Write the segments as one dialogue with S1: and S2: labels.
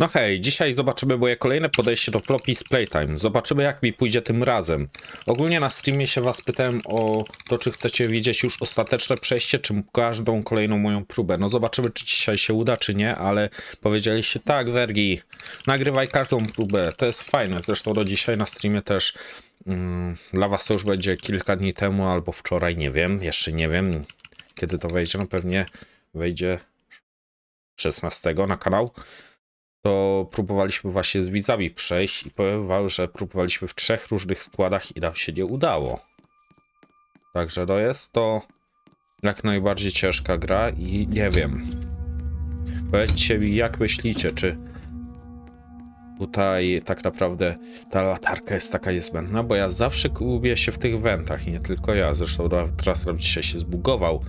S1: No hej, dzisiaj zobaczymy moje kolejne podejście do floppy z Playtime. Zobaczymy jak mi pójdzie tym razem. Ogólnie na streamie się was pytałem o to, czy chcecie widzieć już ostateczne przejście, czy każdą kolejną moją próbę. No zobaczymy, czy dzisiaj się uda, czy nie, ale powiedzieliście tak, Wergi, nagrywaj każdą próbę. To jest fajne. Zresztą do dzisiaj na streamie też mm, dla was to już będzie kilka dni temu albo wczoraj, nie wiem, jeszcze nie wiem, kiedy to wejdzie. No pewnie wejdzie 16 na kanał to próbowaliśmy właśnie z widzami przejść i powiem wam, że próbowaliśmy w trzech różnych składach i nam się nie udało. Także to jest to jak najbardziej ciężka gra i nie wiem. Powiedzcie mi, jak myślicie, czy tutaj tak naprawdę ta latarka jest taka niezbędna, bo ja zawsze gubię się w tych wentach i nie tylko ja. Zresztą teraz nam dzisiaj się zbugował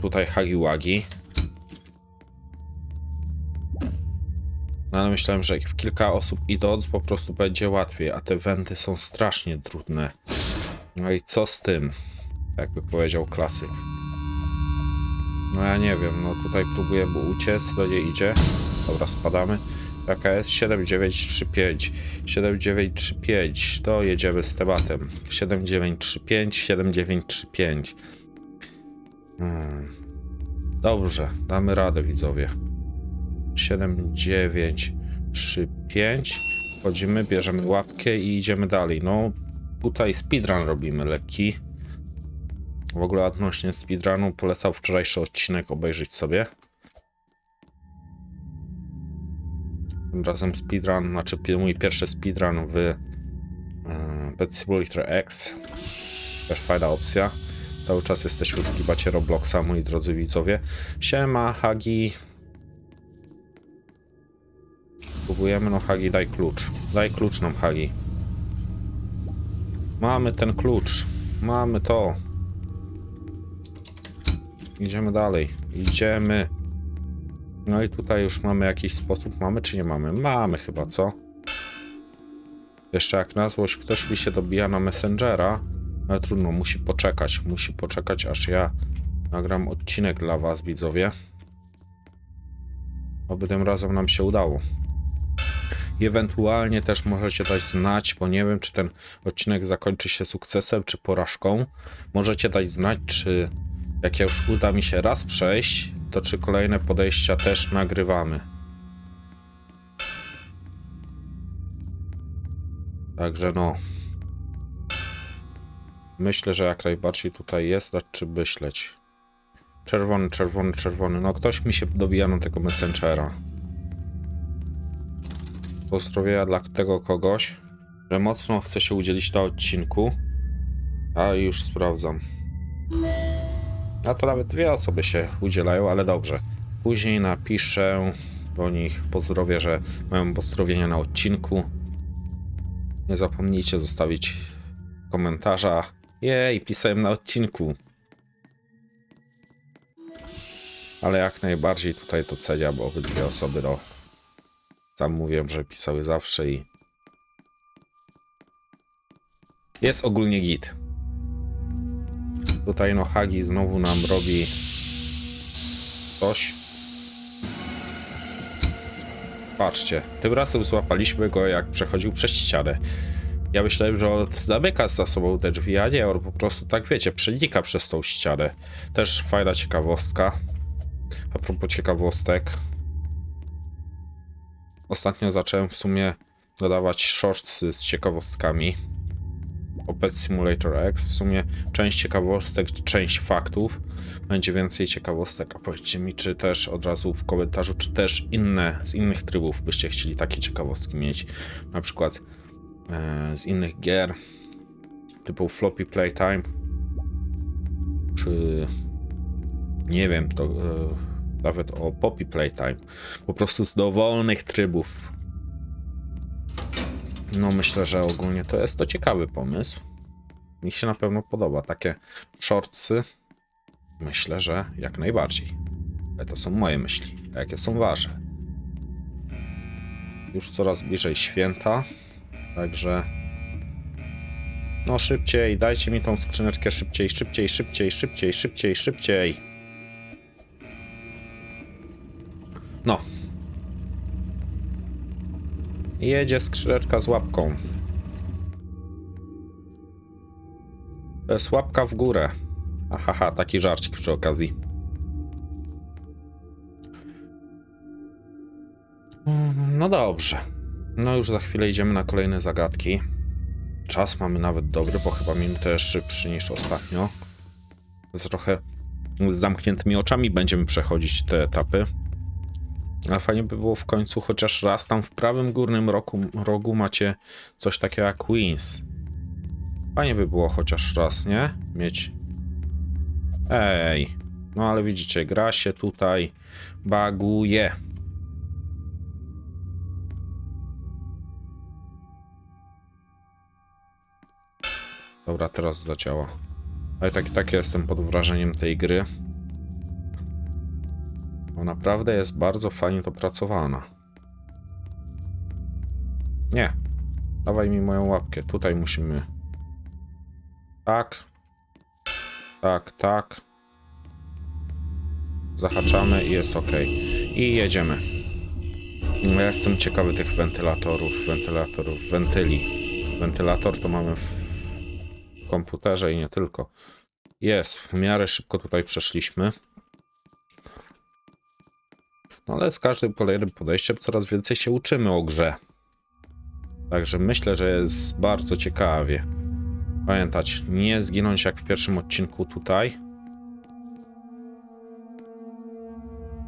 S1: tutaj Hagiwagi. No ale myślałem, że w kilka osób idąc po prostu będzie łatwiej, a te wenty są strasznie trudne. No i co z tym? Jakby powiedział klasyk. No ja nie wiem, no tutaj próbuję mu uciec, to nie idzie. Dobra, spadamy. Jaka jest? 7935. 7935. To jedziemy z tematem. 7935, 7935. Hmm. Dobrze, damy radę widzowie. 7, 9, 3, 5. Wchodzimy, bierzemy łapkę i idziemy dalej. No, tutaj speedrun robimy lekki. W ogóle odnośnie speedrunu polecał wczorajszy odcinek obejrzeć sobie. Tym razem speedrun, znaczy mój pierwszy speedrun w e, Pet Simulator X. Też fajna opcja. Cały czas jesteśmy w klimacie Robloxa, moi drodzy widzowie. Siema, Hagi. Próbujemy, no Hagi, daj klucz. Daj klucz nam, Hagi. Mamy ten klucz. Mamy to. Idziemy dalej. Idziemy. No i tutaj już mamy jakiś sposób. Mamy czy nie mamy? Mamy chyba, co? Jeszcze jak na złość ktoś mi się dobija na Messengera, ale trudno, musi poczekać. Musi poczekać, aż ja nagram odcinek dla was, widzowie. Oby tym razem nam się udało. Ewentualnie też możecie dać znać, bo nie wiem, czy ten odcinek zakończy się sukcesem, czy porażką. Możecie dać znać, czy jak już uda mi się raz przejść, to czy kolejne podejścia też nagrywamy. Także no. Myślę, że jak najbardziej tutaj jest nad czym myśleć. Czerwony, czerwony, czerwony. No ktoś mi się dobija na tego Messengera. Pozdrowienia dla tego kogoś, że mocno chce się udzielić na odcinku. A już sprawdzam. A to nawet dwie osoby się udzielają, ale dobrze. Później napiszę do nich pozdrowie, że mają pozdrowienia na odcinku. Nie zapomnijcie zostawić komentarza. Jej, pisałem na odcinku. Ale jak najbardziej tutaj to cenia, bo obydwie osoby no, sam mówiłem, że pisały zawsze i jest ogólnie git. Tutaj no Hagi znowu nam robi coś. Patrzcie, tym razem złapaliśmy go jak przechodził przez ścianę. Ja myślałem, że on zamyka za sobą te drzwi, a nie, on po prostu tak wiecie, przenika przez tą ścianę. Też fajna ciekawostka. A propos ciekawostek, Ostatnio zacząłem w sumie dodawać shortsy z ciekawostkami o Pet Simulator X. W sumie część ciekawostek, część faktów. Będzie więcej ciekawostek. A powiedzcie mi, czy też od razu w komentarzu, czy też inne, z innych trybów byście chcieli takie ciekawostki mieć. Na przykład e, z innych gier typu Floppy Playtime. Czy nie wiem, to... E, nawet o Poppy Playtime. Po prostu z dowolnych trybów. No myślę, że ogólnie to jest to ciekawy pomysł. Mi się na pewno podoba. Takie shortsy myślę, że jak najbardziej. Ale to są moje myśli. A jakie są wasze? Już coraz bliżej święta. Także... No szybciej, dajcie mi tą skrzyneczkę szybciej, szybciej, szybciej, szybciej, szybciej, szybciej. No. Jedzie skrzydeczka z łapką. To jest łapka w górę. Ahaha, taki żarcik przy okazji. Mm, No dobrze. No już za chwilę idziemy na kolejne zagadki. Czas mamy nawet dobry, bo chyba minutę szybszy niż ostatnio. Z trochę z zamkniętymi oczami będziemy przechodzić te etapy. A fajnie by było w końcu chociaż raz tam w prawym górnym rogu, macie coś takiego jak Queens. Fajnie by było chociaż raz, nie? Mieć. Ej. No ale widzicie, gra się tutaj baguje. Dobra, teraz zadziała. Ale tak i tak jestem pod wrażeniem tej gry. Bo naprawdę jest bardzo fajnie dopracowana. Nie. Dawaj mi moją łapkę. Tutaj musimy. Tak. Tak, tak. Zahaczamy i jest ok. I jedziemy. Ja jestem ciekawy tych wentylatorów, wentylatorów, wentyli. Wentylator to mamy w komputerze i nie tylko. Jest, w miarę szybko tutaj przeszliśmy. No ale z każdym kolejnym podejściem coraz więcej się uczymy o grze. Także myślę, że jest bardzo ciekawie. Pamiętać, nie zginąć jak w pierwszym odcinku tutaj.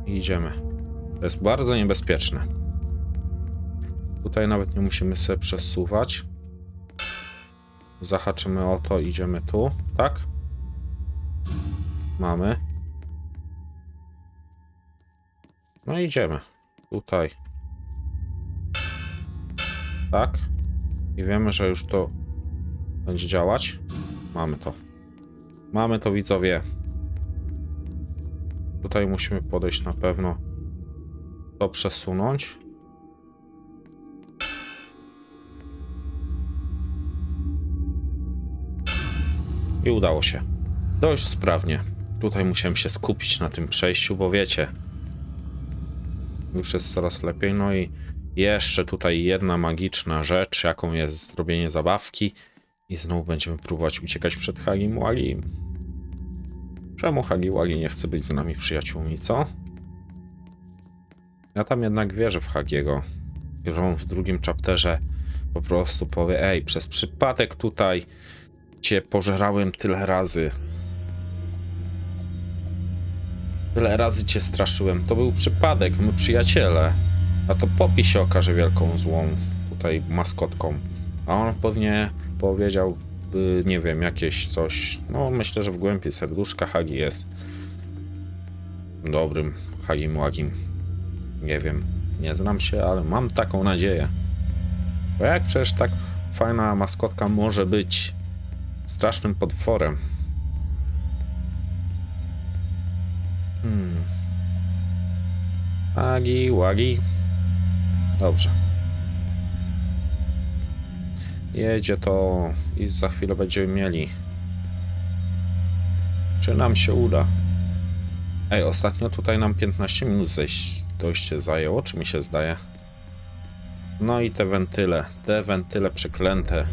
S1: I idziemy. To jest bardzo niebezpieczne. Tutaj nawet nie musimy sobie przesuwać. Zahaczymy o to, idziemy tu, tak? Mamy. No idziemy. Tutaj. Tak. I wiemy, że już to będzie działać. Mamy to. Mamy to, widzowie. Tutaj musimy podejść na pewno. To przesunąć. I udało się. Dość sprawnie. Tutaj musiałem się skupić na tym przejściu, bo wiecie, już jest coraz lepiej. No i jeszcze tutaj jedna magiczna rzecz, jaką jest zrobienie zabawki. I znowu będziemy próbować uciekać przed Hagim Wagim. Czemu Hagi Wagi nie chce być z nami przyjaciółmi, co? Ja tam jednak wierzę w Hagiego. Że on w drugim chapterze po prostu powie, ej, przez przypadek tutaj cię pożerałem tyle razy. Tyle razy cię straszyłem. To był przypadek, my przyjaciele. A to Poppy się okaże wielką złą tutaj maskotką. A on pewnie powiedział, y, nie wiem, jakieś coś. No, myślę, że w głębi serduszka Hagi jest dobrym Hagim Łagim. Nie wiem, nie znam się, ale mam taką nadzieję. Bo jak przecież tak fajna maskotka może być strasznym potworem? Agi, łagi. Dobrze. Jedzie to i za chwilę będziemy mieli. Czy nam się uda? Ej, ostatnio tutaj nam 15 minut zejść, dojście zajęło, czy mi się zdaje? No i te wentyle, te wentyle przeklęte.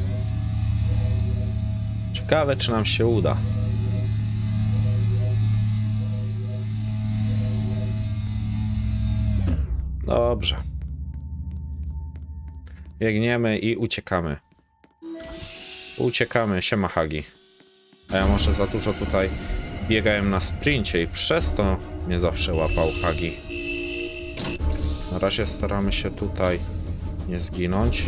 S1: Ciekawe, czy nam się uda. Dobrze. Biegniemy i uciekamy. Uciekamy, siema Hagi. A ja może za dużo tutaj biegałem na sprincie i przez to mnie zawsze łapał Hagi. Na razie staramy się tutaj nie zginąć.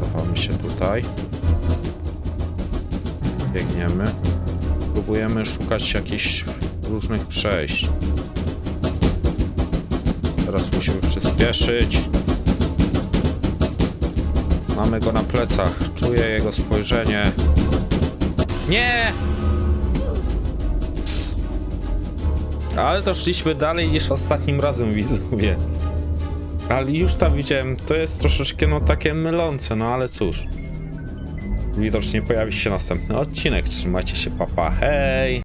S1: Cofamy się tutaj. Biegniemy. Próbujemy szukać jakichś różnych przejść. Teraz musimy przyspieszyć. Mamy go na plecach. Czuję jego spojrzenie. Nie! Ale doszliśmy dalej niż ostatnim razem, widzowie. Ale już tam widziałem, to jest troszeczkę no takie mylące, no ale cóż. widocznie pojawi się następny odcinek. Trzymajcie się, papa, hej!